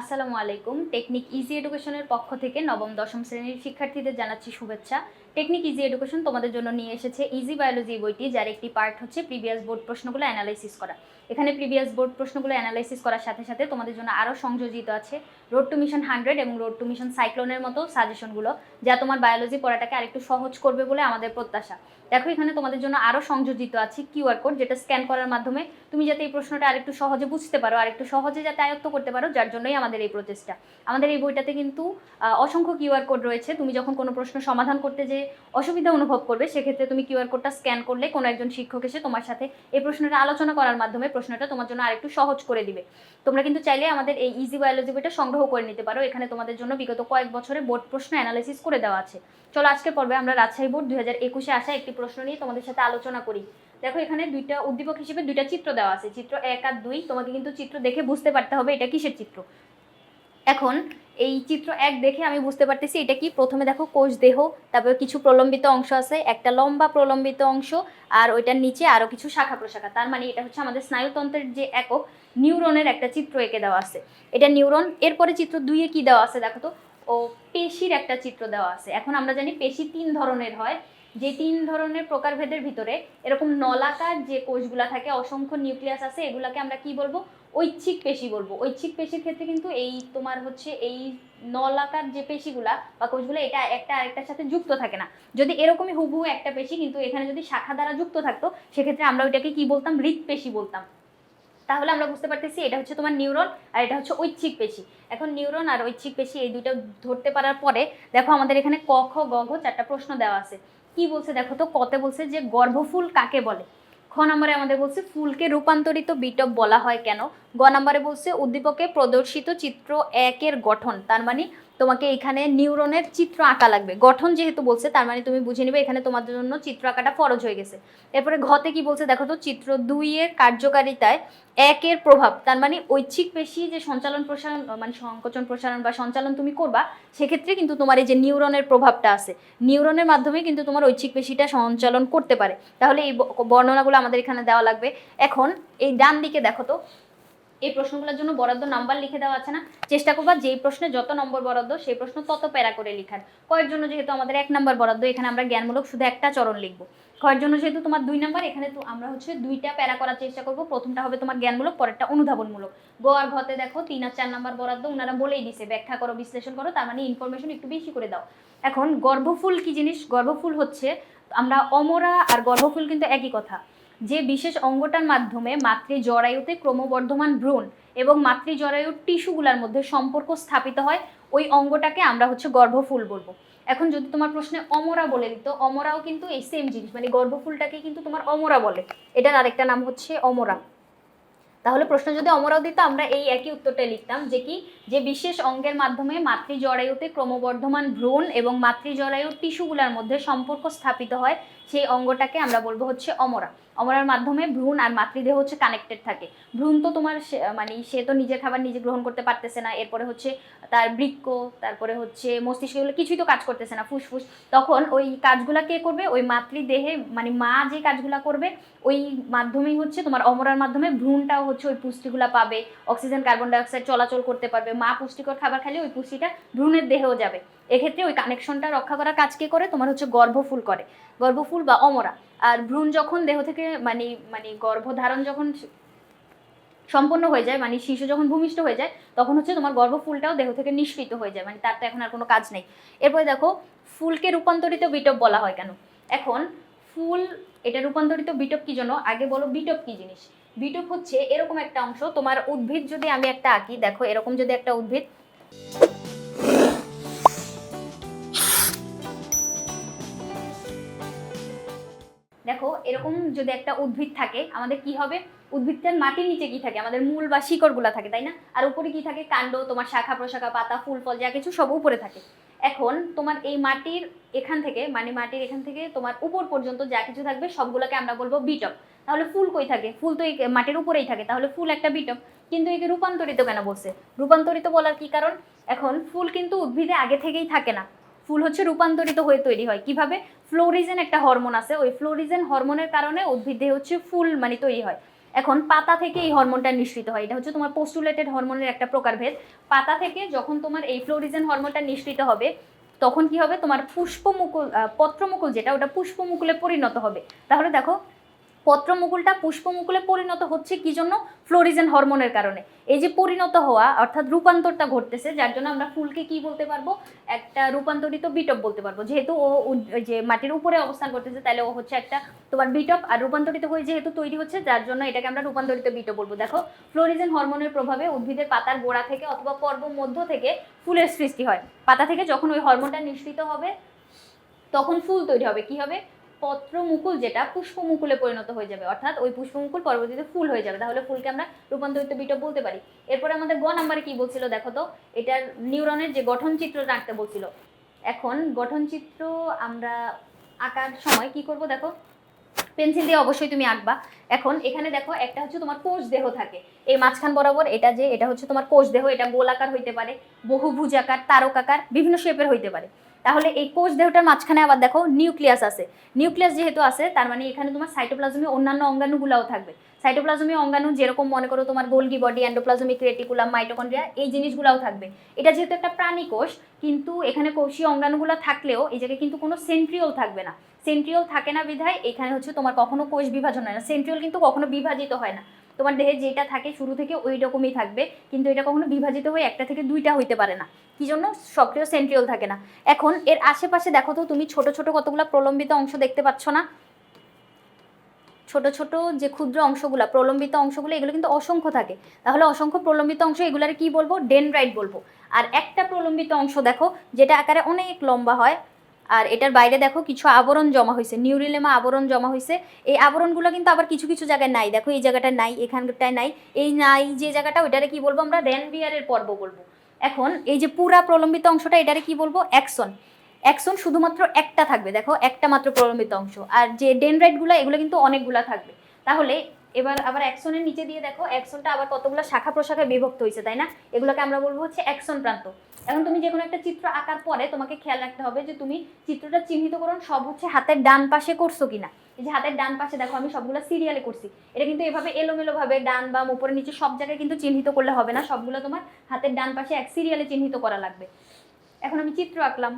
আসসালামু আলাইকুম। Technique easy এডুকেশনের পক্ষ থেকে নবম দশম শ্রেণির শিক্ষার্থীদের জানাচ্ছি শুভেচ্ছা। টেকনিক ইজি এডুকেশন তোমাদের জন্য নিয়ে এসেছে ইজি বায়োলজি বইটি, যার একটি পার্ট হচ্ছে প্রিভিয়াস বোর্ড প্রশ্নগুলো অ্যানালাইসিস করা। এখানে প্রিভিয়াস বোর্ড প্রশ্নগুলো অ্যানালাইসিস করার সাথে সাথে তোমাদের জন্য আরও সংযোজিত আছে রোড টু মিশন হান্ড্রেড এবং রোড টু মিশন সাইক্লোনের মতো সাজেশনগুলো যা তোমার বায়োলজি পড়াটাকে আরেকটু সহজ করবে বলে আমাদের প্রত্যাশা। দেখো, এখানে তোমাদের জন্য আরও সংযোজিত আছে কিউআর কোড যেটা স্ক্যান করার মাধ্যমে তুমি যাতে এই প্রশ্নটা আরেকটু সহজে বুঝতে পারো আর একটু সহজে যাতে আয়ত্ত করতে পারো, যার জন্যই আমাদের এই প্রচেষ্টা আমাদের এই বইটাতে কিন্তু অসংখ্য কিউআর কোড রয়েছে। তুমি যখন কোনো প্রশ্ন সমাধান করতে যে অসুবিধা অনুভব করবে, সেক্ষেত্রে তুমি কিউআর কোডটা স্ক্যান করলে কোনো একজন শিক্ষক এসে তোমার সাথে এই প্রশ্নটা আলোচনা করার মাধ্যমে প্রশ্নটা তোমার জন্য আরেকটু সহজ করে দিবে। তোমরা কিন্তু চাইলে আমাদের এই ইজি বায়োলজি বইটা সংগ্রহ করে নিতে পারো। এখানে তোমাদের জন্য বিগত কয়েক বছরে বোর্ড প্রশ্ন অ্যানালাইসিস করে দেওয়া আছে। চলো আজকে পর্বে আমরা রাজশাহী বোর্ড দুই হাজার একুশে আসা একটি প্রশ্ন নিয়ে তোমাদের সাথে আলোচনা করি। দেখো এখানে দুইটা উদ্দীপক হিসেবে দুইটা চিত্র দেওয়া আছে। চিত্র এক আর দুই, তোমাকে কিন্তু চিত্র দেখে বুঝতে পারতে হবে এটা কিসের চিত্র। এখন এই চিত্র এক দেখে আমি বুঝতে পারতেছি এটা কি। প্রথমে দেখো কোষ দেহ, তারপরে কিছু প্রলম্বিত অংশ আছে, একটা লম্বা প্রলম্বিত অংশ, আর ওইটার নিচে আরও কিছু শাখা প্রশাখা। তার মানে এটা হচ্ছে আমাদের স্নায়ুতন্ত্রের যে একক, নিউরনের একটা চিত্র এঁকে দেওয়া আছে। এটা নিউরন, এরপরে চিত্র দুইয়ে কি দেওয়া আছে দেখো তো? ও পেশির একটা চিত্র দেওয়া আছে। এখন আমরা জানি পেশি তিন ধরনের হয়। যে তিন ধরনের প্রকারভেদের ভিতরে এরকম নলাকার যে কোষগুলা থাকে, অসংখ্য নিউক্লিয়াস আছে, এগুলাকে আমরা কি বলব? ঐচ্ছিক পেশি বলব। ঐচ্ছিক পেশির ক্ষেত্রে কিন্তু এই তোমার হচ্ছে এই নলাকার যে পেশিগুলা বা কোষগুলো, এটা একটা আরেকটার সাথে যুক্ত থাকে না। যদি এরকমই হুবহু একটা পেশি কিন্তু এখানে যদি শাখা দ্বারা যুক্ত থাকতো, সেক্ষেত্রে আমরা ওইটাকে কি বলতাম? হৃৎপেশি বলতাম। তাহলে আমরা বুঝতে পারতেছি এটা হচ্ছে তোমার নিউরন আর এটা হচ্ছে ঐচ্ছিক পেশি। এখন নিউরন আর ঐচ্ছিক পেশি এই দুইটা ধরতে পারার পরে, দেখো আমাদের এখানে ক, খ, গ চারটা প্রশ্ন দেওয়া আছে। কি বলছে দেখো তো, কতে বলছে যে গর্ভফুল কাকে বলে? খ নম্বরে আমাদের বলছে, ফুলকে রূপান্তরিত বিটপ বলা হয় কেন? গ নম্বরে বলছে, উদ্দীপকে প্রদর্শিত চিত্র একের গঠন, তার মানে তোমাকে এখানে নিউরনের চিত্র আঁকা লাগবে। গঠন যেহেতু বলছে, তার মানে তুমি বুঝে নিবে এখানে তোমাদের জন্য চিত্র আঁকাটা ফরজ হয়ে গেছে। এরপরে ঘতে কি বলছে দেখো তো, চিত্র দুইয়ের কার্যকারিতায় একের প্রভাব, তার মানে ঐচ্ছিক পেশি যে সঞ্চালন প্রসারণ মানে সংকোচন প্রসারণ বা সঞ্চালন তুমি করবা, সেক্ষেত্রে কিন্তু তোমার এই যে নিউরনের প্রভাবটা আছে। নিউরনের মাধ্যমে কিন্তু তোমার ঐচ্ছিক পেশিটা সঞ্চালন করতে পারে। তাহলে এই বর্ণনাগুলো আমাদের এখানে দেওয়া লাগবে। এখন এই ডান দিকে দেখো তো এই প্রশ্নগুলোর জন্য বরাদ্দ নাম্বার লিখে দেওয়া আছে না? চেষ্টা করবা যেই প্রশ্নে যত নম্বর বরাদ্দ, সেই প্রশ্ন তত প্যারা করে লিখার। কয়ের জন্য যেহেতু আমাদের এক নম্বর বরাদ্দ, এখানে আমরা জ্ঞানমূলক শুধু একটা চরণ লিখব। কয়ের জন্য যেহেতু তোমার দুই নাম্বার, এখানে তো আমরা হচ্ছে দুইটা প্যারা করার চেষ্টা করব। প্রথমটা হবে তোমার জ্ঞানমূলক, পরেরটা অনুধাবনমূলক। গ আর ঘতে দেখো, তিন আর চার নাম্বার বরাদ্দ ওনারা বলেই দিছে, ব্যাখ্যা করো, বিশ্লেষণ করো, তার মানে ইনফরমেশন একটু বেশি করে দাও। এখন গর্ভফুল কি জিনিস? গর্ভফুল হচ্ছে, আমরা অমরা আর গর্ভফুল কিন্তু একই কথা। যে বিশেষ অঙ্গটার মাধ্যমে মাতৃ জরায়ুতে ক্রমবর্ধমান ভ্রূণ এবং মাতৃ জরায়ুর টিস্যুগুলার মধ্যে সম্পর্ক স্থাপিত হয়, ওই অঙ্গটাকে আমরা হচ্ছে গর্ভফুল বলব। এখন যদি তোমার প্রশ্নে অমরা বলে দিত, অমরাও কিন্তু এই সেম জিনিস মানে গর্ভফুলটাকে কিন্তু তোমার অমরা বলে। এটার আরেকটা নাম হচ্ছে অমরা। তাহলে প্রশ্ন যদি অমরাও দিত, আমরা এই একই উত্তরটা লিখতাম যে কি যে বিশেষ অঙ্গের মাধ্যমে মাতৃ জরায়ুতে ক্রমবর্ধমান ভ্রূণ এবং মাতৃ জরায়ুর টিস্যুগুলার মধ্যে সম্পর্ক স্থাপিত হয়, সেই অঙ্গটাকে আমরা বলব হচ্ছে অমরা। অমরার মাধ্যমে ভ্রূণ আর মাতৃদেহ হচ্ছে কানেক্টেড থাকে। ভ্রূণ তো তোমার মানে সে তো নিজের খাবার নিজে গ্রহণ করতে পারতেছে না, এরপরে হচ্ছে তার বৃক্ক তারপরে হচ্ছে মস্তিষ্ক এগুলো কিছুই তো কাজ করতেছে না, ফুসফুস। তখন ওই কাজগুলা কে করবে? ওই মাতৃদেহে মানে মা যে কাজগুলা করবে, ওই মাধ্যমেই হচ্ছে তোমার অমরার মাধ্যমে ভ্রূণটাও হচ্ছে ওই পুষ্টিগুলা পাবে অক্সিজেন কার্বন ডাইঅক্সাইড চলাচল করতে পারবে মা পুষ্টিকর খাবার খেলে ওই পুষ্টিটা ভ্রূণের দেহেও যাবে। এক্ষেত্রে ওই কানেকশনটা রক্ষা করার কাজ কে করে? তোমার হচ্ছে গর্ভফুল করে। গর্ভফুল বা অমরা। আর ভ্রূণ যখন দেহ থেকে মানে মানে গর্ভধারণ যখন সম্পন্ন হয়ে যায় মানে শিশু যখন ভূমিষ্ঠ হয়ে যায়, তখন হচ্ছে তোমার গর্ভফুলটাও দেহ থেকে নিষ্কৃত হয়ে যায়। মানে তার তো এখন আর কোনো কাজ নেই। এরপরে দেখো, ফুলকে রূপান্তরিত বিটপ বলা হয় কেন? এখন ফুল, এটা রূপান্তরিত বিটপ কি জন্য আগে বলো বিটপ কি জিনিস? বিটপ হচ্ছে এরকম একটা অংশ। তোমার উদ্ভিদ যদি আমি একটা আঁকি, দেখো, এরকম যদি একটা উদ্ভিদ। দেখো, এরকম যদি একটা উদ্ভিদ থাকে, আমাদের কি হবে? উদ্ভিদটার মাটির নিচে কি থাকে? আমাদের মূল বা শিকড়গুলো থাকে, তাই না? আর উপরে কি থাকে? কাণ্ড, তোমার শাখা প্রশাখা পাতা, ফুল, ফল, যা কিছু সব উপরে থাকে। এখন তোমার এই মাটির এখান থেকে মানে মাটির এখান থেকে তোমার উপর পর্যন্ত যা কিছু থাকবে সবগুলোকে আমরা বলব বিটপ তাহলে ফুল কই থাকে? ফুল তো এই মাটির উপরেই থাকে, তাহলে ফুল একটা বিটপ কিন্তু একে রূপান্তরিত কেন বলছে? রূপান্তরিত বলার কি কারণ? এখন ফুল কিন্তু উদ্ভিদে আগে থেকেই থাকে না। ফুল হচ্ছে রূপান্তরিত হয়ে তৈরি হয়। কীভাবে? ফ্লোরিজেন একটা হরমোন আছে। ওই ফ্লোরিজেন হরমোনের কারণে উদ্ভিদে হচ্ছে ফুল মানে তৈরি হয়। এখন পাতা থেকে এই হরমোনটা নিঃসৃত হয়। এটা হচ্ছে তোমার পোস্টুলেটেড হরমোনের একটা প্রকারভেদ। পাতা থেকে যখন তোমার এই ফ্লোরিজেন হরমোনটা নিঃসৃত হবে, তখন কি হবে? তোমার পুষ্পমুকুল পত্রমুকুল যেটা, ওটা পুষ্পমুকুলে পরিণত হবে। তাহলে দেখো পত্রমুকুলটা পুষ্পমুকুলে পরিণত হচ্ছে কি জন্য? ফ্লোরিজেন হরমোনের কারণে। এই যে পরিণত হওয়া, অর্থাৎ রূপান্তরটা ঘটতেছে, যার জন্য আমরা ফুলকে কি বলতে পারব? একটা রূপান্তরিত বিটপ বলতে পারব। যেহেতু ও যে মাটির উপরে অবস্থান করতেছে, তাহলে ও হচ্ছে একটা তোমার বিটপ, আর রূপান্তরিত হয়ে যেহেতু তৈরি হচ্ছে, যার জন্য এটাকে আমরা রূপান্তরিত বিটপ বলব। দেখো, ফ্লোরিজেন হরমোনের প্রভাবে উদ্ভিদের পাতার গোড়া থেকে অথবা পর্ব মধ্য থেকে ফুলের সৃষ্টি হয়। পাতা থেকে যখন ওই হরমোনটা নিঃসৃত হবে, তখন ফুল তৈরি হবে। কি হবে? পত্রমুকুল যেটা পুষ্পমুকুলে পরিণত হয়ে যাবে। অর্থাৎ ওই পুষ্পমুকুল পরবর্তীতে ফুল হয়ে যাবে। তাহলে ফুলকে আমরা রূপান্তরিত বিটপ বলতে পারি। এরপরে আমাদের গ নাম্বারে কি বলছিল দেখো তো? এটার নিউরনের যে গঠন চিত্রটা আঁকতে বলছিল। এখন গঠন চিত্র আমরা আঁকার সময় কি করব দেখো? পেন্সিল দিয়ে অবশ্যই তুমি আঁকবা। এখন এখানে দেখো একটা হচ্ছে তোমার কোষ দেহ থাকে। এই মাঝখান বরাবর এটা যে, এটা হচ্ছে তোমার কোষ দেহ। এটা গোলাকার হইতে পারে বহুভুজাকার তারকাকার বিভিন্ন শেপের হইতে পারে। তাহলে এই কোষ দেহটার মাঝখানে আবার দেখো নিউক্লিয়াস আছে। নিউক্লিয়াস যেহেতু আছে, তার মানে এখানে তোমার সাইটোপ্লাজমে অন্যান্য অঙ্গাণুগুলাও থাকবে। সাইটোপ্লাজমীয় অঙ্গাণু যেরকম মনে করো তোমার Golgi body endoplasmic reticulum mitochondria এই জিনিসগুলাও থাকবে। এটা যেহেতু একটা প্রাণী কোষ, কিন্তু এখানে কোষীয় অঙ্গাণুগুলো থাকলেও এই জায়গায় কিন্তু কোনো সেন্ট্রিওল থাকবে না। সেন্ট্রিওল থাকে না বিধায়, এখানে হচ্ছে তোমার কখনো কোষ বিভাজন হয় না। সেন্ট্রিওল কিন্তু কখনো বিভাজিত হয় না। তোমার দেহে যেটা থাকে শুরু থেকে ওই রকমই থাকবে, কিন্তু এটা কখনো বিভাজিত হয়ে একটা থেকে দুইটা হইতে পারে না। কি জন্য? সক্রিয় সেন্ট্রিওল থাকে না। এখন এর আশেপাশে দেখো তো, তুমি ছোট ছোট কতগুলো প্রলম্বিত অংশ দেখতে পাচ্ছ না? ছোট ছোট যে ক্ষুদ্র অংশগুলো, প্রলম্বিত অংশগুলো, এগুলো কিন্তু অসংখ্য থাকে। তাহলে অসংখ্য প্রলম্বিত অংশ, এগুলারে কি বলব? ডেনড্রাইট বলব। আর একটা প্রলম্বিত অংশ দেখো, যেটা আকারে অনেক লম্বা হয় আর এটার বাইরে দেখো কিছু আবরণ জমা হয়েছে। নিউরিলেমা আবরণ জমা হয়েছে। এই আবরণগুলো কিন্তু আবার কিছু কিছু জায়গায় নাই। দেখো এই জায়গাটা নাই, এখানটায় নাই। এই নাই যে জায়গাটা, ওইটারে কি বলব আমরা? র্যানবিয়ারের পর্ব বলব। এখন এই যে পুরা প্রলম্বিত অংশটা, এটারে কি বলব? অ্যাকশন অ্যাকশন শুধুমাত্র একটা থাকবে। দেখো, একটা মাত্র প্রলম্বিত অংশ। আর যে ডেনড্রাইটগুলো এগুলো কিন্তু অনেকগুলা থাকবে। তাহলে এবার আবার অ্যাকশনের নিচে দিয়ে দেখো অ্যাকশনটা আবার কতগুলো শাখা প্রশাখায় বিভক্ত হয়েছে, তাই না? এগুলোকে আমরা বলব হচ্ছে অ্যাকশন প্রান্ত। এখন তুমি যে কোনো একটা চিত্র আঁকার পরে তোমাকে খেয়াল রাখতে হবে যে তুমি চিত্রটা চিহ্নিতকরণ সব হচ্ছে হাতের ডান পাশে করছ কিনা। এই যে হাতের ডান পাশে দেখো আমি সবগুলো সিরিয়ালে করছি। এটা কিন্তু এভাবে এলোমেলো ভাবে ডান বাম উপরে নিচে সব জায়গায় কিন্তু চিহ্নিত করলে হবে না। সবগুলো তোমার হাতের ডান পাশে এক সিরিয়ালে চিহ্নিত করা লাগবে। এখন আমি চিত্র আঁকলাম,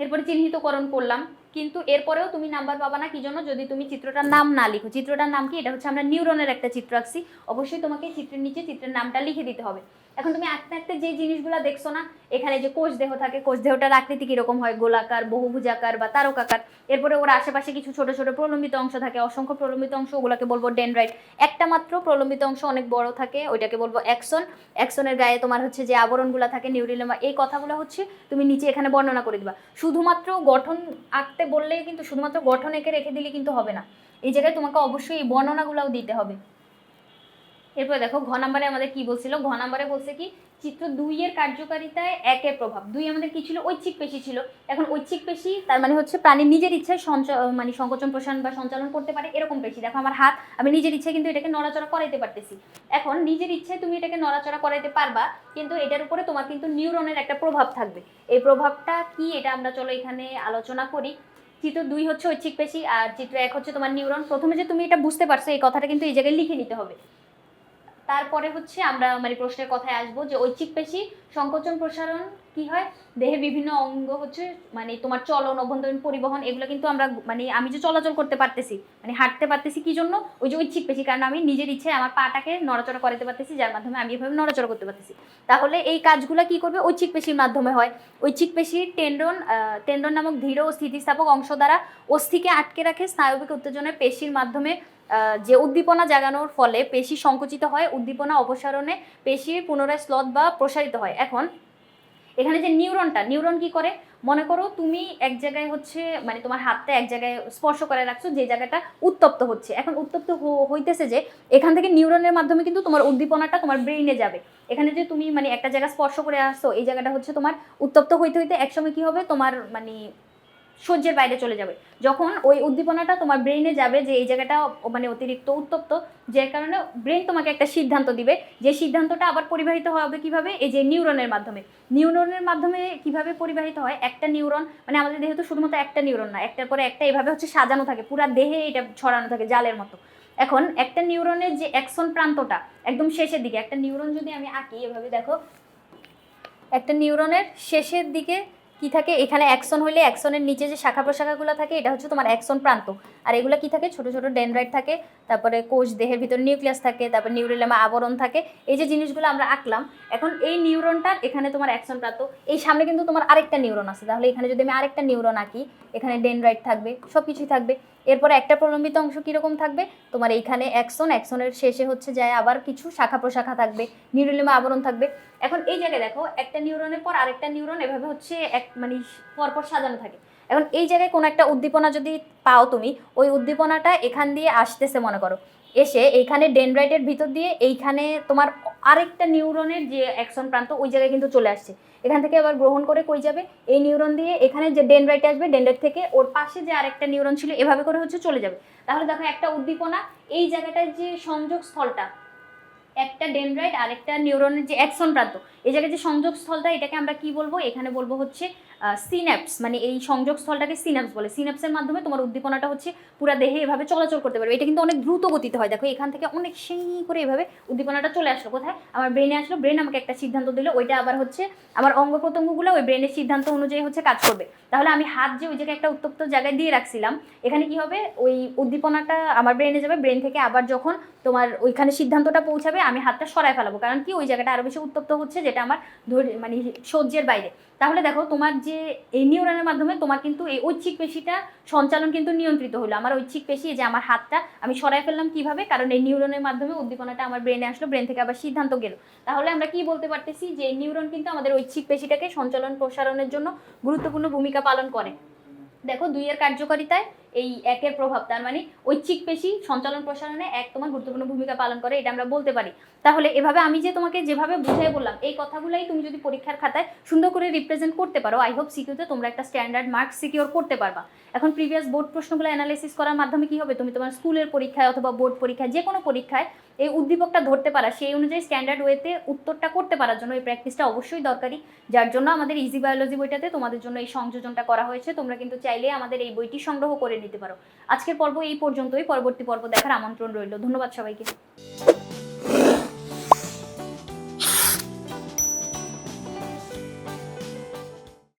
এরপরে চিহ্নিতকরণ করলাম, কিন্তু এরপরেও তুমি নাম্বার পাবা না। কি জন্য? যদি তুমি চিত্রটার নাম না লিখো। চিত্রটার নাম কি? এটা হচ্ছে আমরা নিউরনের একটা চিত্র আঁকছি। অবশ্যই তোমাকে চিত্রের নিচে চিত্রের নামটা লিখে দিতে হবে। এখন তুমি আঁকতে আঁকতে যে জিনিসগুলো দেখছ না, এখানে যে কোষ দেহ থাকে, কোষ দেহটার আকৃতি কীরকম হয়? গোলাকার, বহুভুজাকার বা তারকাকার। এরপরে ওর আশেপাশে কিছু ছোট ছোট প্রলম্বিত অংশ থাকে, অসংখ্য প্রলম্বিত অংশ, ওগুলোকে বলব ডেনড্রাইট একটা মাত্র প্রলম্বিত অংশ অনেক বড় থাকে, ওইটাকে বলব অ্যাকশন অ্যাকশনের গায়ে তোমার হচ্ছে যে আবরণগুলো থাকে নিউরিলেমা এই কথাগুলো হচ্ছে তুমি নিচে এখানে বর্ণনা করে দিবা। শুধুমাত্র গঠন আঁকতে বললে কিন্তু, শুধুমাত্র গঠন এঁকে রেখে দিলে কিন্তু হবে না। এই জায়গায় তোমাকে অবশ্যই এই বর্ণনাগুলোও দিতে হবে। এরপর দেখো, ঘ নাম্বারে আমাদের কি বলছিল? ঘ নাম্বারে বলছে কি, চিত্র দুইয়ের কার্যকারিতায় একের প্রভাব। দুই আমাদের কি ছিল? ঐচ্ছিক পেশি ছিল। এখন ঐচ্ছিক পেশি, তার মানে হচ্ছে প্রাণীর নিজের ইচ্ছায় সঞ্চ মানে সংকোচন প্রসারণ বা সঞ্চালন করতে পারে এরকম পেশি। দেখো, আমার হাত, আমি নিজের ইচ্ছায় কিন্তু এটাকে নড়াচড়া করাইতে পারতেছি। এখন নিজের ইচ্ছায় তুমি এটাকে নড়াচড়া করাইতে পারবা, কিন্তু এটার উপরে তোমার কিন্তু নিউরনের একটা প্রভাব থাকবে। এই প্রভাবটা কি এটা আমরা চলো এখানে আলোচনা করি। চিত্র দুই হচ্ছে ঐচ্ছিক পেশি আর চিত্র এক হচ্ছে তোমার নিউরন। প্রথমে যে তুমি এটা বুঝতে পারছ, এই কথাটা কিন্তু এই জায়গায় লিখে নিতে হবে। তারপরে হচ্ছে আমরা মানে প্রশ্নের কথায় আসব যে ঐচ্ছিক পেশি, সংকোচন প্রসারণ কি হয়? দেহে বিভিন্ন অঙ্গ হচ্ছে মানে তোমার চলন, অভ্যন্তরীণ পরিবহন, এগুলো কিন্তু আমরা মানে আমি যে চলাচল করতে পারতেছি মানে হাঁটতে পারতেছি কি জন্য? ওই যে ঐচ্ছিক পেশি, কারণ আমি নিজের ইচ্ছে আমার পাটাকে নড়াচড়া করাতে পারতেছি, যার মাধ্যমে আমি এভাবে নড়াচড়া করতে পারতেছি। তাহলে এই কাজগুলো কি করবে? ঐচ্ছিক পেশির মাধ্যমে হয়। ঐচ্ছিক পেশির টেন্ডন টেন্ডন নামক দৃঢ় ও স্থিতিস্থাপক অংশ দ্বারা অস্থিকে আটকে রাখে স্নায়বিক উত্তেজনের পেশির মাধ্যমে যে উদ্দীপনা জাগানোর ফলে পেশি সংকুচিত হয়, উদ্দীপনা অপসারণে পেশির পুনরায় স্লথ বা প্রসারিত হয়। এখন এখানে যে নিউরনটা, নিউরন কি করে? মনে করো তুমি এক জায়গায় হচ্ছে মানে তোমার হাতটা এক জায়গায় স্পর্শ করে রাখছো, যে জায়গাটা উত্তপ্ত হচ্ছে। এখন উত্তপ্ত হইতেছে যে এখান থেকে নিউরনের মাধ্যমে কিন্তু তোমার উদ্দীপনাটা তোমার ব্রেইনে যাবে। এখানে যে তুমি মানে একটা জায়গা স্পর্শ করে আসছো, এই জায়গাটা হচ্ছে তোমার উত্তপ্ত হইতে হইতে একসময় কি হবে? তোমার মানে সহ্যের বাইরে চলে যাবে। যখন ওই উদ্দীপনাটা তোমার ব্রেইনে যাবে যে এই জায়গাটা মানে অতিরিক্ত উত্তপ্ত, যে কারণে ব্রেন তোমাকে একটা সিদ্ধান্ত দিবে। যে সিদ্ধান্তটা আবার পরিবাহিত হবে কীভাবে? এই যে নিউরনের মাধ্যমে। নিউরনের মাধ্যমে কীভাবে পরিবাহিত হয়? একটা নিউরন মানে আমাদের দেহে তো শুধুমাত্র একটা নিউরন না, একটার পরে একটা এভাবে হচ্ছে সাজানো থাকে, পুরো দেহে এটা ছড়ানো থাকে জালের মতো। এখন একটা নিউরনের যে অ্যাকশন প্রান্তটা, একদম শেষের দিকে, একটা নিউরন যদি আমি আঁকি, এভাবে দেখো, একটা নিউরনের শেষের দিকে কি থাকে? এখানে অ্যাকশন হলে অ্যাকশনের নিচে যে শাখা প্রশাখাগুলো থাকে, এটা হচ্ছে তোমার অ্যাকশন প্রান্ত। আর এগুলো কি থাকে? ছোট ছোট ডেনড্রাইট থাকে, তারপরে কোষ দেহের ভিতরে নিউক্লিয়াস থাকে, তারপর নিউরোলেমা আবরণ থাকে। এই যে জিনিসগুলো আমরা আঁকলাম, এখন এই নিউরনটার এখানে তোমার অ্যাকশন প্রান্ত, এই সামনে কিন্তু তোমার আরেকটা নিউরন আছে। তাহলে এখানে যদি আমি আরেকটা নিউরন আঁকি, এখানে ডেনড্রাইট থাকবে সব কিছুই থাকবে। এরপরে একটা প্রলম্বিত অংশ কীরকম থাকবে? তোমার এইখানে অ্যাকশন, অ্যাকশনের শেষে হচ্ছে যায় আবার কিছু শাখা প্রশাখা থাকবে নিউরেলিমা আবরণ থাকবে। এখন এই জায়গায় দেখো, একটা নিউরনের পর আরেকটা নিউরন এভাবে হচ্ছে এক মানে পরপর সাজানো থাকে। এখন এই জায়গায় কোনো একটা উদ্দীপনা যদি পাও তুমি, ওই উদ্দীপনাটা এখান দিয়ে আসতেছে মনে করো। এসে এইখানে ডেনড্রাইটের ভিতর দিয়ে এইখানে তোমার আরেকটা নিউরনের যে অ্যাকশন প্রান্ত ওই জায়গায় কিন্তু চলে আসছে। এখান থেকে আবার গ্রহণ করে কই যাবে? এই নিউরন দিয়ে এখানে যে ডেনড্রাইট আসবে, ডেনড্রাইট থেকে ওর পাশে যে আরেকটা নিউরন ছিল, এভাবে করে হচ্ছে চলে যাবে। তাহলে দেখো একটা উদ্দীপনা, এই জায়গাটার যে সংযোগ স্থলটা একটা ডেনড্রাইট আর একটা নিউরনের যে অ্যাকশন প্রান্ত, এই জায়গায় যে সংযোগস্থলটা, এটাকে আমরা কি বলব? এখানে বলব হচ্ছে সিন্যাপস মানে এই সংযোগস্থলটাকে সিন্যাপস বলে। সিন্যাপসের মাধ্যমে তোমার উদ্দীপনাটা হচ্ছে পুরো দেহে এভাবে চলাচল করতে পারবে। এটা কিন্তু অনেক দ্রুত গতিতে হয়। দেখো, এখান থেকে অনেক সেই করে এভাবে উদ্দীপনাটা চলে আসলো। কোথায়? আমার ব্রেনে আসলো। ব্রেন আমাকে একটা সিদ্ধান্ত দিল। ওইটা আবার হচ্ছে আমার অঙ্গ প্রত্যঙ্গগুলো ওই ব্রেনের সিদ্ধান্ত অনুযায়ী হচ্ছে কাজ করবে। তাহলে আমি হাত যে ওই জায়গায় একটা উত্তপ্ত জায়গায় দিয়ে রাখছিলাম, এখানে কি হবে? ওই উদ্দীপনাটা আমার ব্রেনে যাবে। ব্রেন থেকে আবার যখন তোমার ওইখানে সিদ্ধান্তটা পৌঁছাবে আমি হাতটা সরায় ফেলাবো। কারণ কি? ওই জায়গাটা আরও বেশি উত্তপ্ত হচ্ছে, যেটা আমার মানে সহ্যের বাইরে। তাহলে দেখো, তোমার যে এই নিউরনের মাধ্যমে তোমার কিন্তু এই ঐচ্ছিক পেশিটা সঞ্চালন কিন্তু নিয়ন্ত্রিত হলো। আমার ঐচ্ছিক পেশি যে আমার হাতটা, আমি সরাই ফেললাম কীভাবে? কারণ এই নিউরনের মাধ্যমে উদ্দীপনাটা আমার ব্রেনে আসলো ব্রেন থেকে আবার সিদ্ধান্ত গেল। তাহলে আমরা কি বলতে পারতেছি? যে এই নিউরন কিন্তু আমাদের ঐচ্ছিক পেশিটাকে সঞ্চালন প্রসারণের জন্য গুরুত্বপূর্ণ ভূমিকা পালন করে। দেখো, দুইয়ের কার্যকারিতায় এই একের প্রভাব, তার মানে ঐচ্ছিক পেশি সঞ্চালন প্রসারণে এক তোমার গুরুত্বপূর্ণ ভূমিকা পালন করে, এটা আমরা বলতে পারি। তাহলে এভাবে আমি যে তোমাকে যেভাবে বুঝাই বললাম, এই কথাগুলোই তুমি যদি পরীক্ষার খাতায় সুন্দর করে রিপ্রেজেন্ট করতে পারো আই হোপ সিকিউতে তোমরা একটা স্ট্যান্ডার্ড মার্কস সিকিউর করতে পারবা। এখন প্রিভিয়াস বোর্ড প্রশ্নগুলো অ্যানালাইসিস করার মাধ্যমে কি হবে? তুমি তোমার স্কুলের পরীক্ষায় অথবা বোর্ড পরীক্ষায় যে কোনো পরীক্ষায় এই উদ্দীপকটা ধরতে পারা, সেই অনুযায়ী স্ট্যান্ডার্ড ওয়েতে উত্তরটা করতে পারার জন্য এই প্র্যাকটিসটা অবশ্যই দরকারি। যার জন্য আমাদের ইজি বায়োলজি বইটাতে তোমাদের জন্য এই সংযোজনটা করা হয়েছে। তোমরা কিন্তু চাইলে আমাদের এই বইটি সংগ্রহ করে নিতে পারো। আজকের পর্ব এই পর্যন্তই। পরবর্তী পর্ব দেখার আমন্ত্রণ রইল। ধন্যবাদ সবাইকে।